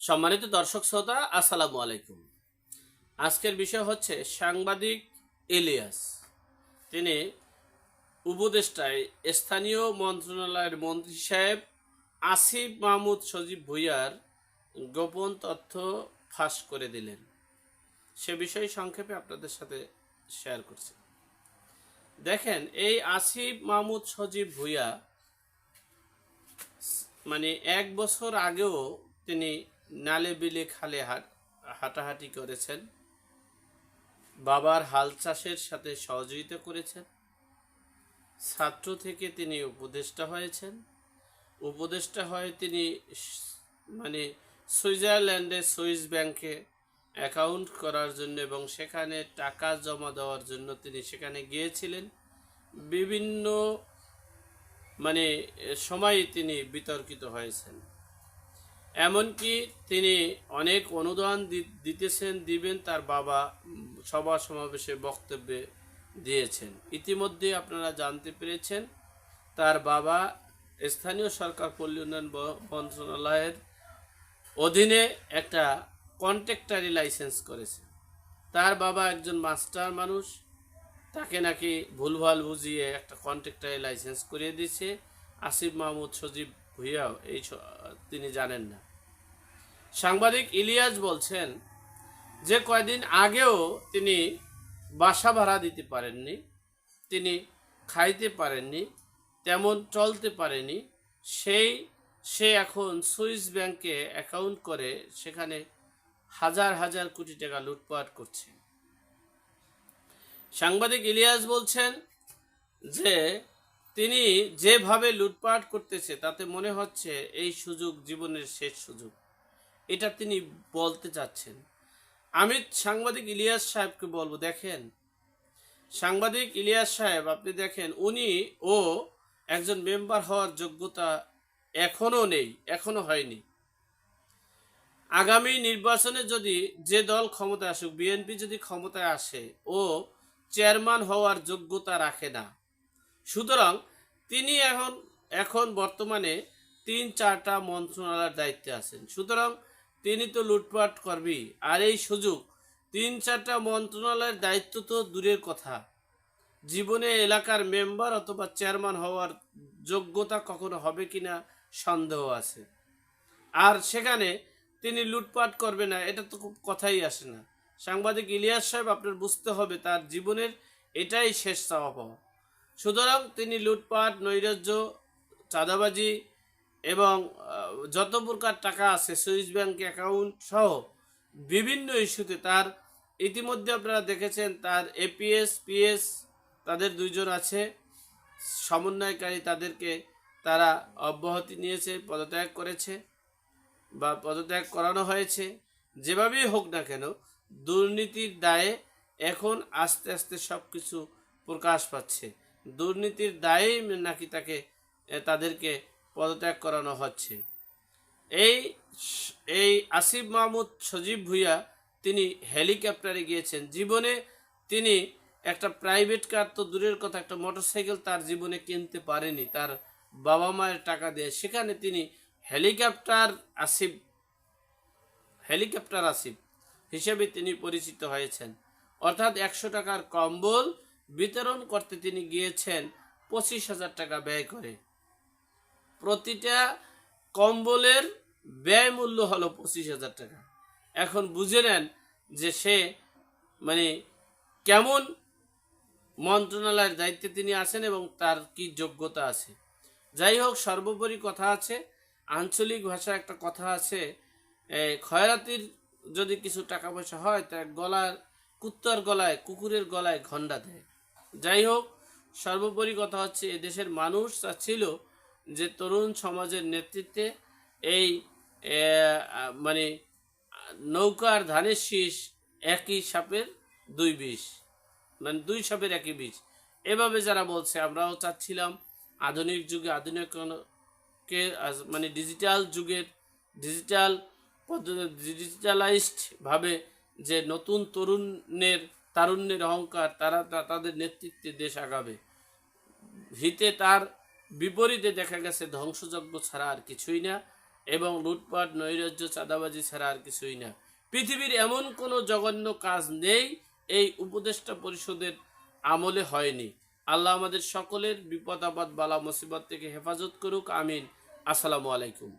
সম্মানিত দর্শক শ্রোতা, আসসালামু আলাইকুম। আজকের বিষয় হচ্ছে সাংবাদিক ইলিয়াস তিনি উপদেষ্টায় স্থানীয় মন্ত্রণালয়ের মন্ত্রী সাহেব আসিফ মাহমুদ সজীব ভুইয়ার গোপন তথ্য ফাঁস করে দিলেন। সে বিষয়ে সংক্ষেপে আপনাদের সাথে শেয়ার করছি। দেখেন, এই আসিফ মাহমুদ সজীব ভুইয়া মানে এক বছর আগেও তিনি নালে বিলে খালে হাট, হাঁটাহাঁটি করেছেন। বাবার হাল চাষের সাথে সহযোগিতা করেছেন। ছাত্র থেকে তিনি উপদেষ্টা হয়েছেন। উপদেষ্টা হয়ে তিনি মানে সুইজারল্যান্ডে সুইস ব্যাংকে অ্যাকাউন্ট করার জন্য এবং সেখানে টাকা জমা দেওয়ার জন্য তিনি সেখানে গিয়েছিলেন। বিভিন্ন মানে সময় তিনি বিতর্কিত হয়েছেন। এমনকি তিনি অনেক অনুদান দিতেছেন, দিবেন তার বাবা সভা সমাবেশে বক্তব্যে দিয়েছেন। ইতিমধ্যে আপনারা জানতে পেরেছেন, তার বাবা স্থানীয় সরকার পল্লী উন্নয়ন মন্ত্রণালয়ের অধীনে একটা কন্ট্রাক্টারি লাইসেন্স করেছে। তার বাবা একজন মাস্টার মানুষ, তাকে নাকি ভুলভাল বুঝিয়ে একটা কন্ট্রাক্টারি লাইসেন্স করিয়ে দিয়েছে। আসিফ মাহমুদ সজীব ভুইয়াও এই তিনি জানেন না। সাংবাদিক ইলিয়াস বলছেন, যে কয়দিন আগেও তিনি বাসা ভাড়া দিতে পারেননি, তিনি খাইতে পারেননি, তেমন চলতে পারেনি, সেই, সে এখন সুইস ব্যাংকে অ্যাকাউন্ট করে সেখানে হাজার হাজার কোটি টাকা লুটপাট করছে। সাংবাদিক ইলিয়াস বলছেন যে তিনি যেভাবে লুটপাট করতেছে, তাতে মনে হচ্ছে এই সুযোগ জীবনের শেষ সুযোগ। এটা তিনি বলতে চাচ্ছেন। আমি সাংবাদিক ইলিয়াস সাহেবকে বলব, দেখেন, সাংবাদিক ইলিয়াস সাহেব, আপনি দেখেন, উনি ও একজন মেম্বার হওয়ার যোগ্যতা এখনও নেই এখনও হয়নি। আগামী নির্বাচনে যদি যে দল ক্ষমতায় আসুক, বিএনপি যদি ক্ষমতায় আসে, ও চেয়ারম্যান হওয়ার যোগ্যতা রাখে না সুতরাং তিনি এখন এখন বর্তমানে তিন চারটা মন্ত্রণালয়ের দায়িত্বে আছেন। সুতরাং তিনি তো লুটপাট করবেই আর এই সুযোগ, তিন চারটা মন্ত্রণালয়ের দায়িত্ব তো দূরের কথা। জীবনে এলাকার মেম্বার অথবা চেয়ারম্যান হওয়ার যোগ্যতা কখনো হবে কিনা সন্দেহ আছে। আর সেখানে তিনি লুটপাট করবে না, এটা তো খুব কথাই আসে না। সাংবাদিক ইলিয়াস সাহেব আপনার বুঝতে হবে, তার জীবনের এটাই শেষ চাওয়া পাওয়া। সুতরাং তিনি লুটপাট, নৈরাজ্য, চাঁদাবাজি এবং যত প্রকার টাকা আছে, সুইস ব্যাংক অ্যাকাউন্ট সহ বিভিন্ন ইস্যুতে তার, ইতিমধ্যে আপনারা দেখেছেন তার এপিএস পিএস তাদের দুইজন আছে। সমন্বয়কারী তাদেরকে তারা অব্যাহতি নিয়েছে, পদত্যাগ করেছে বা পদত্যাগ করানো হয়েছে। যেভাবেই হোক না কেন, দুর্নীতির দায়ে এখন আস্তে আস্তে সব কিছু প্রকাশ পাচ্ছে। দুর্নীতির দায়েই নাকি তাকে তাদেরকে পদত্যাগ করানো হচ্ছে। এই এই আসিফ মাহমুদ সজীব ভুইয়া, তিনি হেলিকপ্টারে গিয়েছেন। জীবনে তিনি একটা প্রাইভেট কার তো দূরের কথা, একটা মোটরসাইকেল তার জীবনে কিনতে পারেনি, তার বাবা মায়ের টাকা দিয়ে। সেখানে তিনি হেলিকপ্টার আসিফ হেলিকপ্টার আসিফ হিসেবে তিনি পরিচিত হয়েছেন। অর্থাৎ একশো টাকার কম্বল বিতরণ করতে তিনি গিয়েছেন পঁচিশ হাজার টাকা ব্যয় করে। প্রতিটা কম্বলের ব্যয় মূল্য হলো পঁচিশ হাজার টাকা। এখন বুঝে নেন যে সে মানে কেমন মন্ত্রণালয়ের দায়িত্বে তিনি আছেন এবং তার কি যোগ্যতা আছে। যাই হোক, সর্বোপরি কথা আছে, আঞ্চলিক ভাষায় একটা কথা আছে খয়রাতির যদি কিছু টাকা পয়সা হয়, তা গলার, কুত্তার গলায়, কুকুরের গলায় ঘন্ডা দেয়। যাই হোক সর্বোপরি কথা হচ্ছে এদেশের মানুষ চাচ্ছিল যে তরুণ সমাজের নেতৃত্বে এই মানে নৌকার ধানের শীষ একই সাপের দুই বিষ মানে দুই সাপের একই বীজ এভাবে যারা বলছে, আমরাও চাচ্ছিলাম আধুনিক যুগে আধুনিক কে মানে ডিজিটাল যুগের, ডিজিটাল পদ্ধতি ডিজিটালাইজড ভাবে যে নতুন তরুণের তারুণ্যের অহংকার, তারা তাদের নেতৃত্বে দেশ আগাবে। হিতে তার বিপরীতে দেখা গেছে, ধ্বংসযজ্ঞ ছাড়া আর কিছুই না এবং লুটপাট, নৈরাজ্য, চাঁদাবাজি ছাড়া আর কিছুই না। পৃথিবীর এমন কোনো জঘন্য কাজ নেই, এই উপদেষ্টা পরিষদের আমলে হয়নি। আল্লাহ আমাদের সকলের বিপদ আপদ বালা মুসিবত থেকে হেফাজত করুক, আমিন। আসসালামু আলাইকুম।